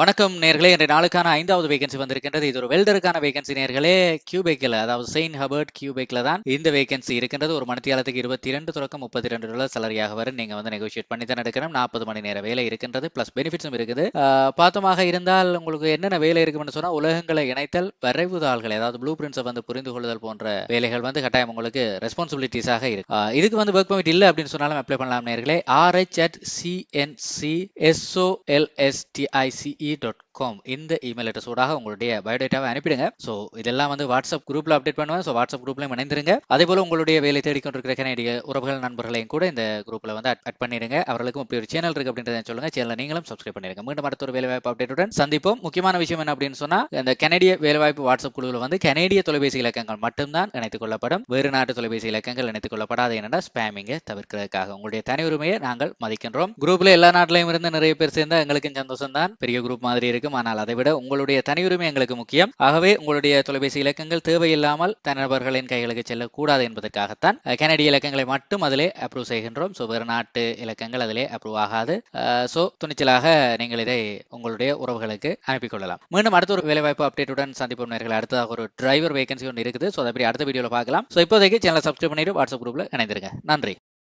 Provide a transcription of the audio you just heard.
வணக்கம் நேர்களே. இன்றைய நாளுக்கான ஐந்தாவது வேகன்சி வந்திருக்கின்றது. இது ஒரு வெல்டருக்கான வேகன்சி நேர்களே. கியூபேக்கில் அதாவது செயின் ஹபர்ட் கியூபேக்கில் தான் இந்த வேகன்சி இருக்கின்றது. ஒரு மணித்தியாலத்துக்கு இருபத்தி இரண்டு தொடக்கம் முப்பத்தி ரெண்டு டாலர் சலரியாக வரும். நீங்க வந்து நெகோஷியேட் பண்ணி தான் எடுக்கணும். நாற்பது மணி நேர வேலை இருக்கின்றது. பிளஸ் பெனிஃபிட்ஸும் இருக்குது. பார்த்தமாக இருந்தால் உங்களுக்கு என்னென்ன வேலை இருக்கும்னு சொன்னா உலகங்களை இணைத்தல் வரைவுதாள்களை அதாவது ப்ளூ பிரிண்ட்ஸை வந்து புரிந்து கொள்ளுதல் போன்ற வேலைகள் வந்து கட்டாயம் உங்களுக்கு ரெஸ்பான்சிபிலிட்டிஸாக இருக்கு இதுக்கு வந்து ஒர்க் பர்மிட் இல்லை அப்படின்னு சொன்னாலும் அப்ளை பண்ணலாம் நேர்களே. RH at CNC e dot com இந்த இமெயில் அட்ரஸ் ஊடாக உங்களுடைய பயோடேட்டாவை அனுப்பிடுங்க. ஸோ இதெல்லாம் வந்து வாட்ஸ்அப் குரூப்ல அப்டேட் பண்ணுவேன். ஸோ வாட்ஸ்அப் குரூப்லையும் இணைந்திருங்க. அதே போல உங்களுடைய வேலை தேடிக்கொண்டிருக்கிற கனடிய உறவுகள் நண்பர்களையும் கூட இந்த குரூப்ல வந்து அட் பண்ணிடுங்க. அவர்களுக்கும் இப்படி ஒரு சேனல் இருக்கு அப்படின்றத சொல்லுங்க. சேனல் நீங்களும் சப்ஸ்கிரைப் பண்ணிருங்க மீண்டும் அடுத்த ஒரு வேலைவாய்ப்பு அப்டேட்டுடன் சந்திப்போம். முக்கியமான விஷயம் என்ன அப்படின்னு சொன்னா இந்த கனடிய வேலைவாய்ப்பு வாட்ஸ்அப் குழுவில் வந்து கனடிய தொலைபேசி இலக்கங்கள் மட்டும்தான் இணைத்துக் கொள்ளப்படும். வேறு நாட்டு தொலைபேசி இலக்கங்கள் இணைத்துக் கொள்ளப்படாது. என்னடா ஸ்பேமிங்கை தவிர்க்கிறதுக்காக. உங்களுடைய தனி உரிமையை நாங்கள் மதிக்கின்றோம். குரூப்ல எல்லா நாட்டிலையும் இருந்து நிறைய பேர் சேர்ந்தா எங்களுக்கும் சந்தோஷம் தான் பெரிய குரூப் மாதிரி இருக்கு. இருக்கும். ஆனால் அதை விட உங்களுடைய தனி உரிமை எங்களுக்கு முக்கியம். ஆகவே உங்களுடைய தொலைபேசி இலக்கங்கள் தேவையில்லாமல் தனிநபர்களின் கைகளுக்கு செல்லக்கூடாது என்பதற்காகத்தான் கனடிய இலக்கங்களை மட்டும் அதிலே அப்ரூவ் செய்கின்றோம். ஸோ வேறு நாட்டு இலக்கங்கள் அதிலே அப்ரூவ் ஆகாது. ஸோ துணிச்சலாக நீங்கள் இதை உங்களுடைய உறவுகளுக்கு அனுப்பி கொள்ளலாம். மீண்டும் அடுத்த ஒரு வேலைவாய்ப்பு அப்டேட்டுடன் சந்திப்போம் நேர்கள். அடுத்ததாக ஒரு டிரைவர் வேகன்சி ஒன்று இருக்குது. ஸோ அதை பற்றி அடுத்த வீடியோவில் பார்க்கலாம். ஸோ இப்போதைக்கு சேனலை சப்ஸ்கிரைப் பண்ணிட்டு வாட்ஸ்அப் குரூப்பில் இணைந்திருங்க. நன்றி.